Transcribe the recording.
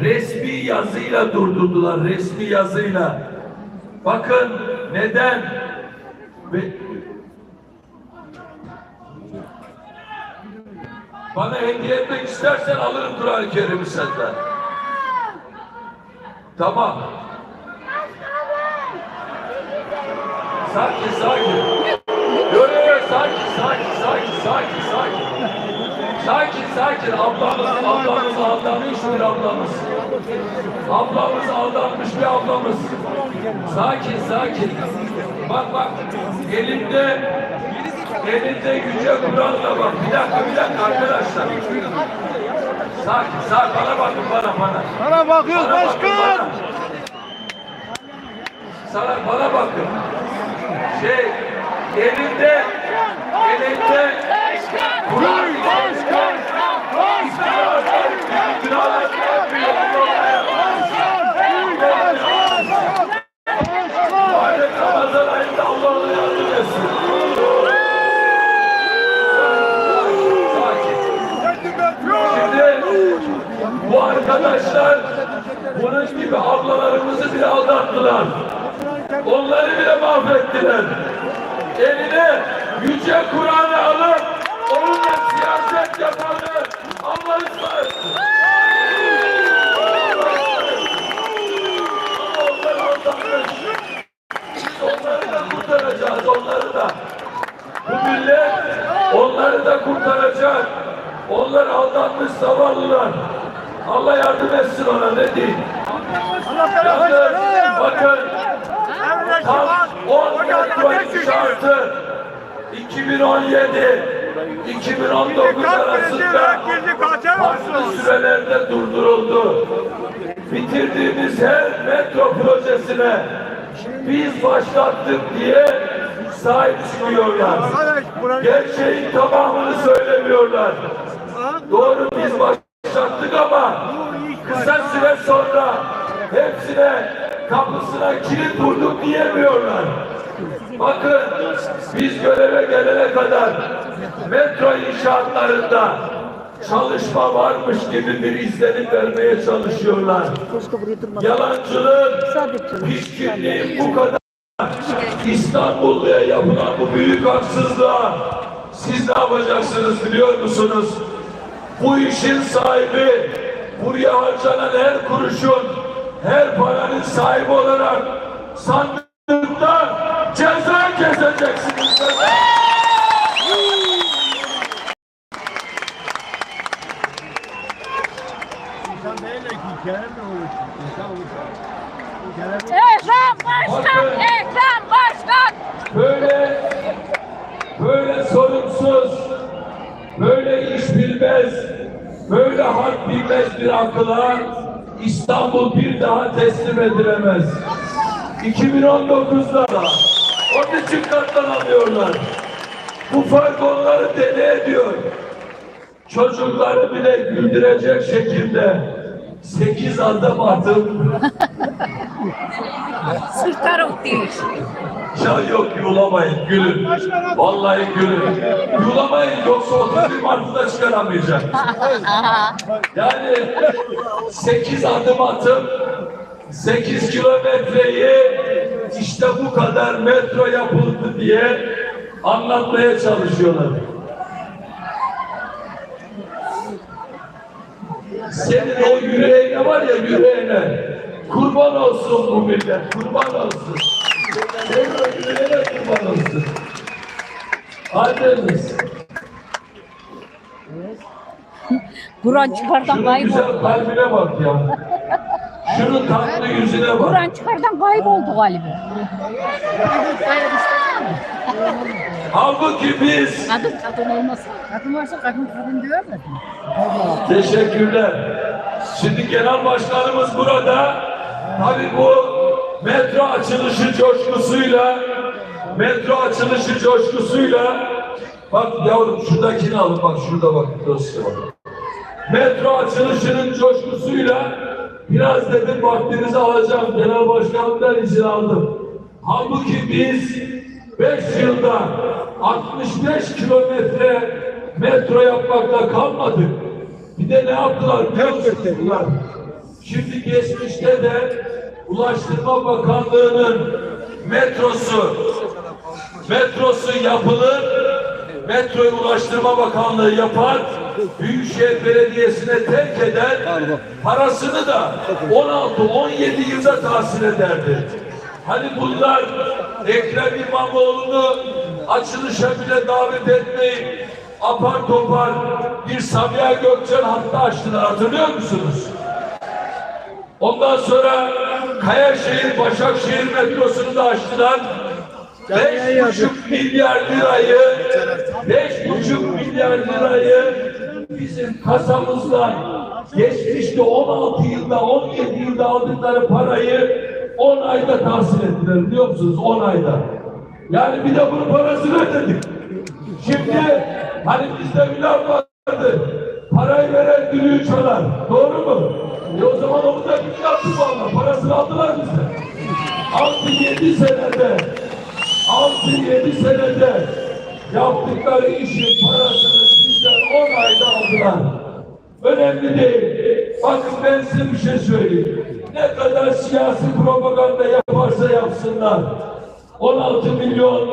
resmi yazıyla durdurdular, resmi yazıyla. Bakın neden? Ve bana hediye etmek istersen alırım Kur'an-ı Kerim'i senden. Tamam. Sakin sakin. Yo yo yo sakin sakin sakin sakin sakin. Sakin ablamız ablamız aldanmış bir ablamız. Ablamız aldanmış bir ablamız. Sakin sakin. Bak bak elinde elinde yüce Kur'an'la bak. Bir dakika bir dakika arkadaşlar. Sakin sakin bana bakın bana bana. Bakıyoruz Bana bakın, başkan. bana. Sana bana bakın. Şey elinde elinde Kur'an arkadaşlar bunun gibi ablalarımızı bile aldattılar. Onları bile mahvettiler. Eline yüce Kur'an'ı alıp onunla siyaset yapanı Allah aldatmış. Onları da kurtaracağız, onları da. Bu millet onları da kurtaracak. Onlar aldanmış zavallılar. Allah yardım etsin ona ne diyeyim. Bakın, bakın tam 10 metro şartı 2017 2019 arasında farklı sürelerde durduruldu. Bitirdiğimiz her metro projesine biz başlattık diye sahip çıkıyorlar. Gerçeğin tamamını söylemiyorlar. Doğru biz başlattık ama kısa süre sonra hepsine kapısına kilit vurduk diyemiyorlar. Bakın biz göreve gelene kadar metro inşaatlarında çalışma varmış gibi bir izlenim vermeye çalışıyorlar. Yalancılığın, pişkinliğin bu kadar İstanbul'da yapılan bu büyük haksızlığa siz ne yapacaksınız biliyor musunuz? Bu işin sahibi, buraya harcanan her kuruşun, her paranın sahibi olarak sandıkta ceza keseceksiniz. Ekrem Başkan! Ekrem Başkan! Böyle, böyle sorumsuz, böyle iş bilmez, böyle hak bilmez bir akıla İstanbul bir daha teslim edilemez. 2019'da da onun için katlanamıyorlar. Bu fark onları deli ediyor. Çocukları bile güldürecek şekilde 8 adım atıp Sırtarım değil. Ya yok yulamayın gülün. Vallahi gülün. Yulamayın yoksa 31 Mart'ta çıkaramayacak. Yani 8 adım atıp 8 kilometreyi işte bu kadar metro yapıldı diye anlatmaya çalışıyorlar. Senin o yüreğine var ya yüreğine kurban olsun bu millet, kurban olsun. O yüreğine kurban olsun. Annemiz, Kur'an çıkardan şunun kayboldu. güzel kalbine bak ya. Şunun tatlı yüzüne bak. Kur'an çıkardan kayboldu galiba. Halbuki biz Kadın kadın olmasın. Kadın varsa kadın kadın diyor mu? Teşekkürler. Şimdi genel başkanımız burada. Tabii bu metro açılışı coşkusuyla metro açılışı coşkusuyla bak yavrum şuradakini alın bak şurada bak bak. Metro açılışının coşkusuyla biraz dedim vaktinizi alacağım. Genel başkanımdan izin aldım. Halbuki biz 5 yılda 65 kilometre metro yapmakla kalmadık. Bir de ne yaptılar musunuz bunlar? Şimdi geçmişte de Ulaştırma Bakanlığı'nın metrosu metrosu yapılır, metroyu Ulaştırma Bakanlığı yapar, Büyükşehir Belediyesi'ne terk eder, parasını da 16-17 yılda tahsil ederdi. Hani bunlar Ekrem İmamoğlu'nu açılışa bile davet etmeyip apar topar bir Sabiha Gökçen hattı açtılar hatırlıyor musunuz? Ondan sonra Kayaşehir, Başakşehir metrosunu da açtılar. Beş buçuk milyar lirayı, beş buçuk milyar lirayı bizim kasamızdan geçmişte 16 yılda, 17 yılda aldıkları parayı 10 ayda tahsil ettiler biliyor musunuz? 10 ayda. Yani bir de bunun parasını ödedik. Şimdi hani bizde bir laf vardı. Parayı veren düğünü çalar. Doğru mu? E o zaman onu da biz yaptık valla. Parasını aldılar bizden. 6-7 senede 6-7 senede yaptıkları işin parasını bizden 10 ayda aldılar. Önemli değil. Bakın ben size bir şey söyleyeyim. Ne kadar siyasi propaganda yaparsa yapsınlar. 16 milyon